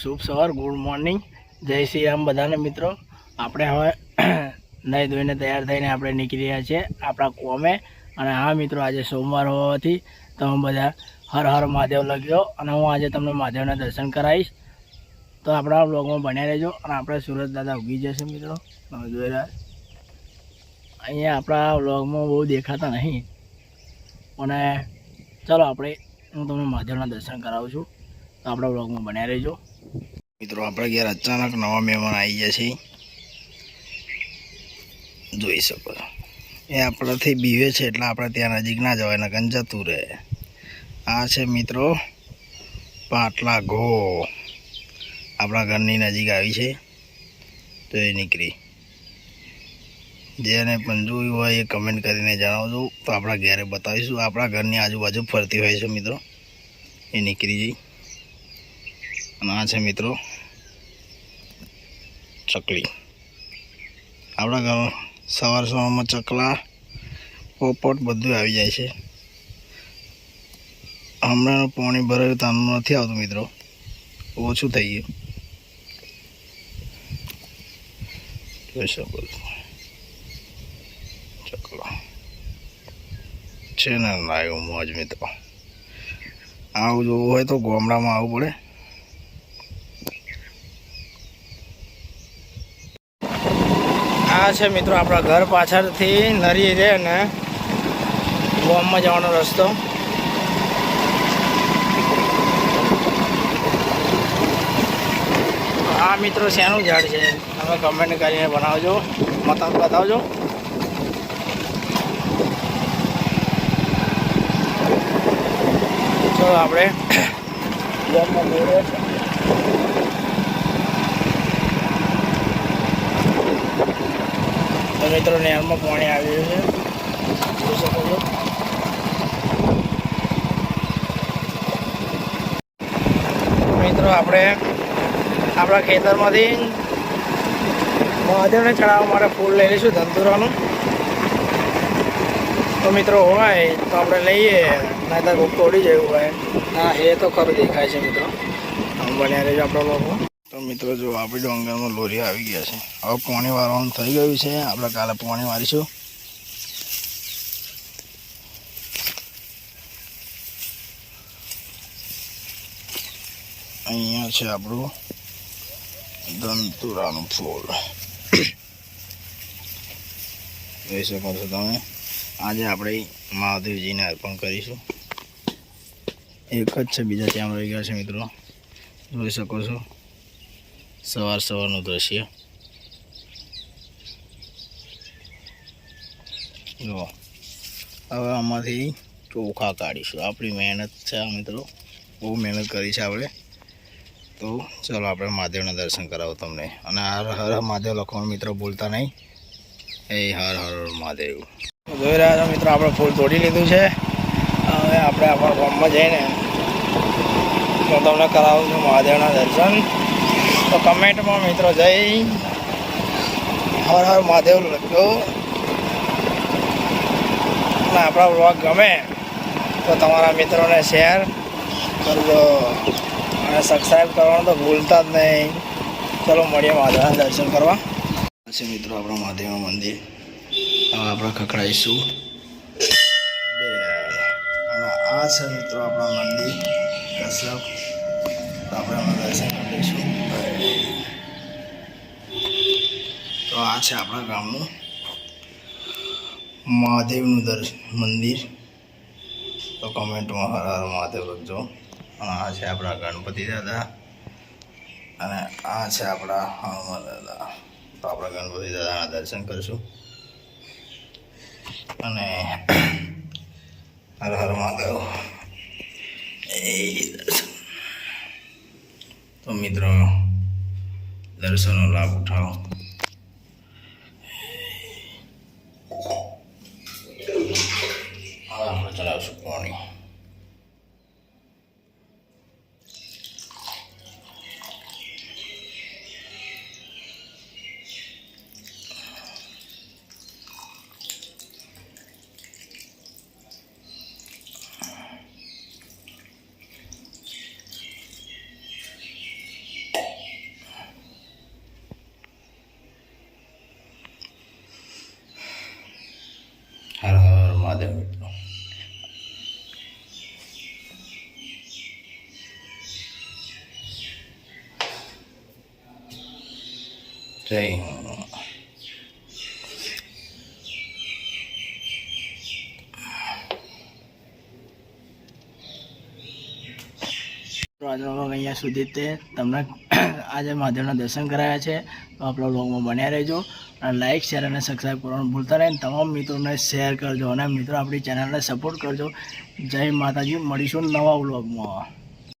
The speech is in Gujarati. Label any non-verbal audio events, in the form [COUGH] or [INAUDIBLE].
શુભ સવાર, ગુડ મોર્નિંગ. જય શ્રી રામ બધાને મિત્રો. આપણે હવે [CLEARS THROAT] નહીં ધોઈને તૈયાર થઈને આપણે નીકળી રહ્યા છીએ આપણા કોમે. અને હા મિત્રો, આજે સોમવાર હોવાથી તમે બધા હર હર મહાદેવ લખ્યો અને હું આજે તમને મહાદેવના દર્શન કરાવીશ. તો આપણા બ્લોગમાં બન્યા રહેજો અને આપણે સુરત દાદા ઉગી જશે મિત્રો. તમે જોઈ રહ્યા અહીંયા આપણા બ્લોગમાં બહુ દેખાતા નહીં. અને ચલો આપણે, હું તમને મહાદેવના દર્શન કરાવું છું. તો આપણા બ્લોગમાં બન્યા રહેજો. મિત્રો, આપણે ઘેર અચાનક નવા મહેમાન આવી ગયા છે જોઈ શકો એ આપણાથી બીવે છે એટલે આપણે ત્યાં નજીક ના જવાય નકન જતું રહે. આ છે મિત્રો, પાટલા ઘો. આપણા ઘરની નજીક આવી છે. તો એ નીકળી. જેને પણ જોયું હોય એ કમેન્ટ કરીને જણાવજો. તો આપણા ઘરે બતાવીશું. આપણા ઘરની આજુબાજુ ફરતી હોય છે મિત્રો. એ નીકળી જઈ અને આ છે મિત્રો ચકલી. આપણા ઘર સવાર સવારમાં ચકલા, પોપટ બધું આવી જાય છે. હમણાં પાણી ભરાયું તો આમનું નથી આવતું મિત્રો. ઓછું થઈ ગયું. જોઈ શકો ચકલો. છે ને લાવ્યો મોજ મિત્રો. આવું જોવું હોય તો ગામડામાં આવવું પડે. આ છે મિત્રો આપણા ઘર પાછળથી નરી રે ને ગામમાં જવાનો રસ્તો. આ મિત્રો શેનું ઝાડ છે? તમે કમેન્ટ કરીને બનાવજો મત બતાવજો. ચલો આપણે ગામમાં દોડે તો મિત્રો નહેરમાં પાણી આવી રહ્યું છે. જોઈ શકો છો. મિત્રો આપણે આપણા ખેતરમાંથી મહાદેવને ચડાવવા માટે ફૂલ લઈ લઈશું ધંધુરાનું. તો મિત્રો હોય તો આપણે લઈએ નહીં તો તોડી જવું હોય. હા એ તો ખરું દેખાય છે મિત્રો. આમ બન્યા રહેજો આપણા લોકો તો મિત્રો જો આપણી ડોંગરમાં લોરી આવી ગયા છે. હવે પાણી વારવાનું થઈ ગયું છે. આપણે કાલે પાણી વારીશું. અહીંયા છે આપણું દંતુરાનું ફૂલ. જોઈ શકો છો તમે. આજે આપણે મહાદેવજીને અર્પણ કરીશું. એક જ છે, બીજા ત્યાં રહી ગયા છે મિત્રો. જોઈ શકો છો. સવાર સવારનું દ્રશ્ય. જુઓ હવે આમાંથી ચોખા કાઢીશું. આપણી મહેનત છે આ મિત્રો. બહુ મહેનત કરી છે આપણે. તો ચાલો આપણે મહાદેવના દર્શન કરાવો તમને. અને હર હર મહાદેવ લખવાનું મિત્રો ભૂલતા નહીં. એ હર હર મહાદેવ. જોઈ રહ્યા છો મિત્રો, આપણે ફૂલ તોડી લીધું છે. હવે આપણે આપણા ગામમાં જઈને હું તમને કરાવું છું મહાદેવના દર્શન. તો કમેન્ટમાં મિત્રો જઈ હર હર મહાદેવ લખજો. અને આપણા બ્લોગ ગમે તો તમારા મિત્રોને શેર કરજો. અને સબસ્ક્રાઈબ કરવાનું તો ભૂલતા જ નહીં. ચલો, મળીએ મહાદેવના દર્શન કરવા. છે મિત્રો આપણા મહાદેવનું મંદિર. આપણે ખખડાઈશું. બે. અને આ છે મિત્રો આપણા મંદિર. કશ્યપ તો આપણે દર્શન કરી લઈશું તો આ છે આપણા ગામનું મહાદેવનું દર્શન, મંદિર. તો કમેન્ટમાં હર હર મહાદેવ લખજો. અને આ છે આપણા ગણપતિ દાદા. અને આ છે આપણા હનુમાન દાદા. તો આપણે ગણપતિ દાદાના દર્શન કરીશું. અને હર હર મહાદેવ. એ દર્શન. તો મિત્રો દર્શનનો લાભ ઉઠાવો. ચલાવશું પાણી. જય અહીંયા સુધી તે તમને [CLEARS THROAT] આજે મહાદેવના દર્શન કરાયા છે. તો આપણા વ્લોગમાં બન્યા રહેજો અને લાઇક શેર અને સબસ્ક્રાઈબ કરવાનું ભૂલતા નહીં. તમામ મિત્રોને શેર કરજો અને મિત્રો આપણી ચેનલને સપોર્ટ કરજો. જય માતાજી. મળીશું નવા વ્લોગમાં